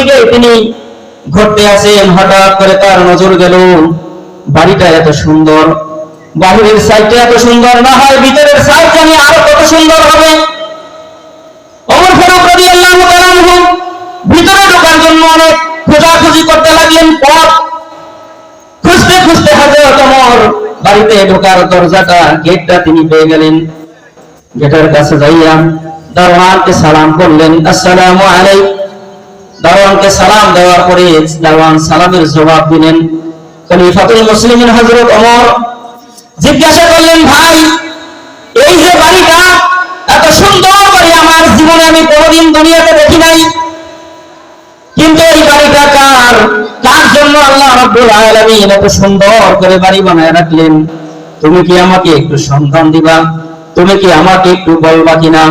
দিকে তিনি ঘুরতে আসেন, হঠাৎ করে তার নজর গেল, বাড়িটা এত সুন্দর। বাহিরের সাইডটা এত সুন্দর, না হয় ভিতরের সাইড জানি আরও কত সুন্দর হবে? ভিতরে ঢোকার জন্য অনেক খোঁজাখুঁজি করতে লাগলেন, পথ খুঁজতে খুঁজতে হযরত ওমর বাড়িতে ঢোকার দরজাটা, গেটটা তিনি পেয়ে গেলেন। গেটের কাছে যাইয়া দারোয়ানকে সালাম করলেন, আসসালামু আলাইকুম। দারোয়ানকে সালাম দেওয়ার পরে দারোয়ান সালামের জবাব দিলেন, খলিফাতুল মুসলিমিন হযরত ওমর জিজ্ঞাসা করলেন, ভাই, এই যে বাড়িটা, এত সুন্দর বাড়ি আমার জীবনে আমি কোনোদিন দুনিয়াতে দেখি নাই। কিন্তু এই বাড়িটা কার? কার জন্য আল্লাহ রাব্বুল আলামিন এত সুন্দর করে বাড়ি বানায় রাখলেন? তুমি কি আমাকে একটু সন্ধান দিবা? তুমি কি আমাকে একটু বলবা কিনা?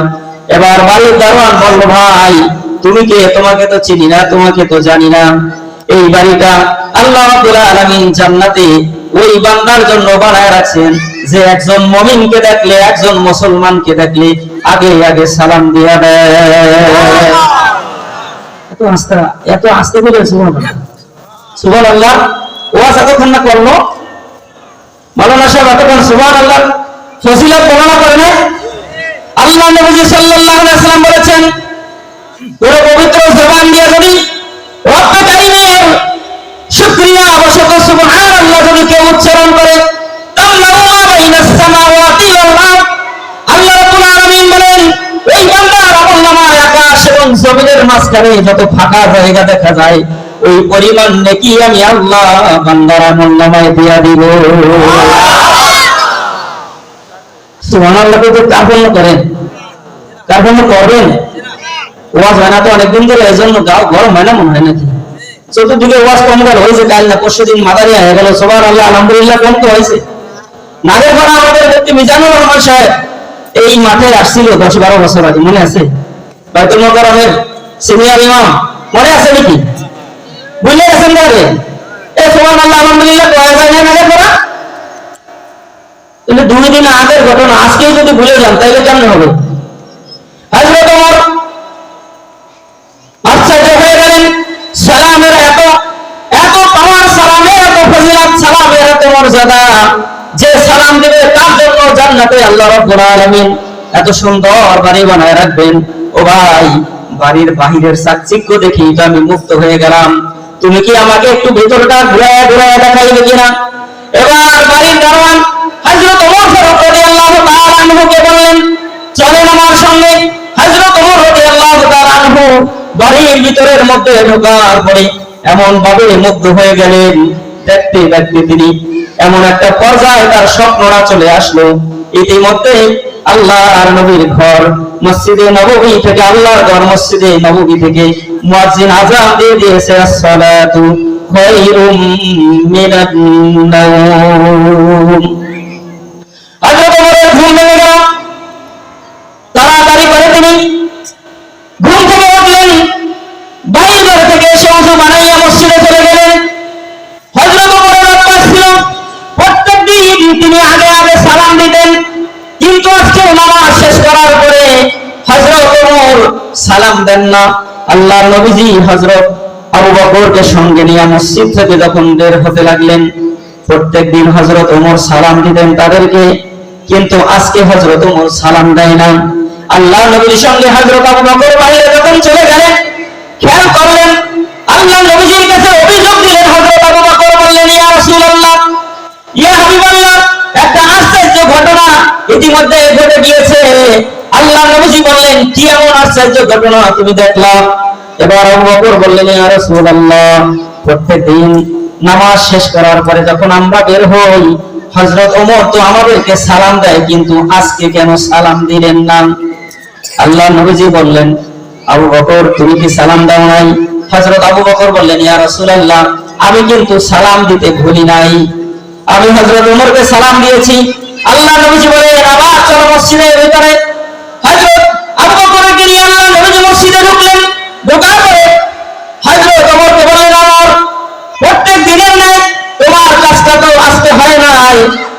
এবার বাড়ির দারোয়ান বলল, ভাই তুমি কে? তোমাকে তো চিনি না, তোমাকে তো জানি না। এই বাড়িটা আল্লাহ জান্নাতে ওই বান্দার জন্য বানায় রাখছেন। যে একজন মমিনকে দেখলে, একজন মুসলমানকে দেখলে আগে আগে সালাম দিয়া দেয়। এত আস্তে ওয়াজ এতক্ষণ না করল? মাওলানা সাহেব এতক্ষণ সুবহান আল্লাহ ফজিলত করে না আল্লাহ নবী সাল্লাল্লাহু বলেছেন মাঝখানে যত ফাঁকা জায়গা দেখা যায়, ওই পরিমাণ নেকি আমি আল্লাহ বান্দার আমলনামায় দিয়া দিব। মাঠে আসছিল দশ বারো বছর আগে, মনে আছে? সিনিয়র ইমাম, মনে আছে নাকি? বুঝলে গেছেন তাহলে এ সবার আল্লাহ আলহামদুলিল্লাহ কয়া যায় না নাগের পাড়া কিন্তু দুই দিন আগের ঘটনা আজকেই যদি ভুলে যান তাহলে কেমন হবে? ওমর হয়ে গেলেন, সালামের এত এত পাওয়ার, সালামের এত ফজিলত এত মর্যাদা, যে সালাম দিবে তার জন্য জান্নাতে আল্লাহ রাব্বুল আলামিন এত সুন্দর বাড়ি বানায় রাখবেন। ও ভাই বাড়ির বাহিরের চাকচিক্য দেখি তো আমি মুক্ত হয়ে গেলাম। তুমি কি আমাকে একটু ভেতরটা ঘুরায় ঘুরায় দেখাইবে কিনা? এবার বাড়ির দারোয়ান হযরত ওমর ফারুক রাদিয়াল্লাহু তাআলা বললেন, চলেন আমার সঙ্গে। হযরত ওমর রাদিয়াল্লাহু তাআলা আনহু বাড়ির ভিতরের মধ্যে ঢোকার পরে এমন ভাবে মুগ্ধ হয়ে গেলেন। দেখতে দেখতে তিনি এমন একটা পর্যায়ে তার স্বপ্নটা চলে আসলো। ইতিমধ্যে আল্লাহ আর নবীর ঘর, মসজিদে নববী থেকে আল্লাহর ঘর, মসজিদে নববী থেকে মুয়াজ্জিন আযান দিয়ে দিয়েছে আসসালাতু খায়রুম মিনান নাওম হযরত ওমরের ঘুম ভেঙে গেল তাড়াতাড়ি করে তিনি ঘুম থেকে উঠলেন বাড়ির ঘর থেকে এসে অজু বানাইয়া মসজিদে চলে গেলেন হযরত ওমরের অভ্যাস ছিল প্রত্যেকদিন তিনি আগে আগে সালাম দিতেন কিন্তু আজকে নামাজ শেষ করার পরে হযরত ওমর সালাম দেন না। আল্লাহর নবীজি হযরত আবু বকরকে সঙ্গে নিয়ে মসজিদ থেকে যখন বের হতে লাগলেন প্রত্যেকদিন হযরত ওমর সালাম দিতেন তাদেরকে, কিন্তু আজকে হযরত ওমর সালাম দেয় না আল্লাহ নবীর সঙ্গে হযরত আবু বকর বাইরে যখন চলে গেলেন, খেয়াল করলেন আল্লাহ নবীজির কাছে অভিযোগ দিলেন, হযরত আবু বকর বললেন, ইয়া রাসূলুল্লাহ, ইয়া হাবিবাল্লাহ, একটা আশ্চর্য ঘটনা ইতিমধ্যে ঘটে গিয়েছে। আল্লাহ নবীজি বললেন, কি এমন আশ্চর্য ঘটনা তুমি এবার বললেন রাসূলুল্লাহ, প্রত্যেকদিন নামাজ শেষ করার পরে যখন আমরা বের হই, হযরত ওমর তো আমাদেরকে সালাম দেয়, কিন্তু আজকে কেন সালাম দিলেন না? আল্লাহ বললেন, আবু বকর, তুমি কি সালাম দাও নাই? হযরত আবু বকর বললেন, ইয়া রাসূলুল্লাহ, আমি কিন্তু সালাম দিতে ভুলি নাই। আমি হযরত ওমরকে সালাম দিয়েছি। আল্লাহ নবীজি বলেন, আবার চলো মসজিদের ভিতরে। হযরত আল্লাহ বললেন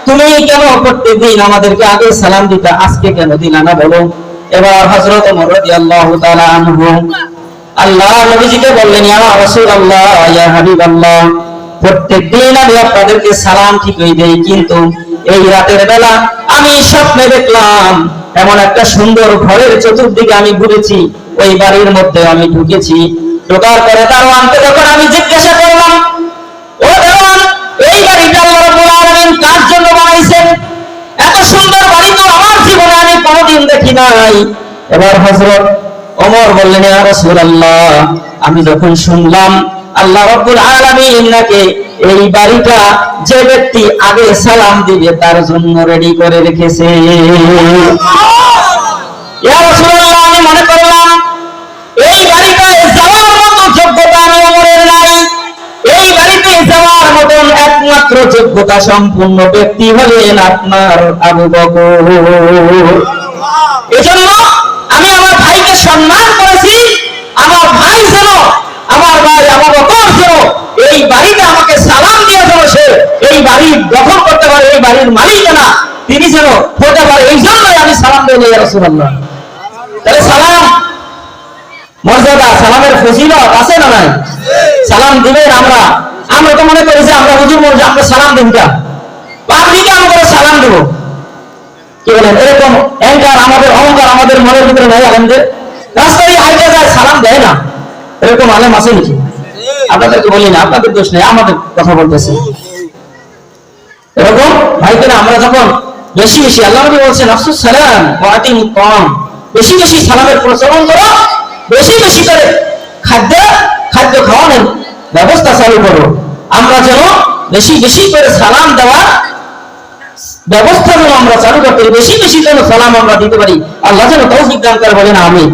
তুমি কেন প্রত্যেক দিন আমাদেরকে আগে সালাম দিতে, আজকে কেন না বলো? এবার হযরত আল্লাহ নবীজিকে বললেন আমি আপনাদেরকে সালাম ঠিকই দেই, কিন্তু এই রাতের বেলা আমি স্বপ্নে দেখলাম এমন একটা সুন্দর ঘরের চতুর্দিকে আমি ঘুরেছি, ওই বাড়ির মধ্যে আমি ঢুকেছি। ঢোকার পরে দারোয়ানকে যখন আমি জিজ্ঞাসা করলাম, ও দারোয়ান, এই বাড়িটা আল্লাহ রাব্বুল আলামিন কার জন্য বানাইছেন? এত সুন্দর বাড়ি তো আমার জীবনে আমি কোনোদিন দেখি নাই। এবার হযরত ওমর বললেন, ইয়া রাসূলুল্লাহ, আমি যখন শুনলাম আল্লাহ রাব্বুল আলামিন নাকি এই বাড়িটা যে ব্যক্তি আগে সালাম দিবে, তার জন্য রেডি করে রেখেছে। আমি মনে করলাম, এই বাড়িটায় যাওয়ার মতো যোগ্যতা আমি ওমরের নাই। এই বাড়িতে যাওয়ার মতন একমাত্র যোগ্যতা সম্পূর্ণ ব্যক্তি হলেন আপনার আবু বকর। এজন্য আমি আমার ভাইকে সম্মান আমার যেন আমার ভাই, আমার যেন এই বাড়িতে আমাকে সালাম দিয়ে যেন সে। এই বাড়ি দখল করতে পারে, এই বাড়ির মালিক না তিনি যেন হতে পারে, এই জন্যই আমি সালাম দিই রসুল্লাহ তাহলে সালাম, মর্যাদা, সালামের ফজিলত আছে না নাই? সালাম দিবেন আমরা। আমরা তো মনে করি যে আমরা হুজুর মর্যাদা, আমরা সালাম দিন কা পাবলিকে আমরা সালাম দেব। কি বলেন? এরকম অহংকার আমাদের অহংকার আমাদের মনের ভিতরে নাই আলেমদের রাস্তায় হাইটে যায়, সালাম দেয় না। এরকম আলেম আছে নাকি? আপনাদেরকে বলি না, আপনাদের দোষ নেই, আমাদের কথা বলতেছে। এরকম? ভাই কিনা আমরা যখন বেশি বেশি, আল্লাহ নবী বলছেন, আফসুস সালাম ওয়াতিম কম বেশি বেশি সালামের প্রচলন করো, বেশি বেশি করে খাদ্য খাদ্য খাওয়ানোর ব্যবস্থা চালু করো। আমরা যেন বেশি বেশি করে সালাম দেওয়ার ব্যবস্থা যেন আমরা চালু করতে বেশি বেশি যেন সালাম আমরা দিতে পারি, আল্লাহ যেন তৌফিক দান করে বলেন আমি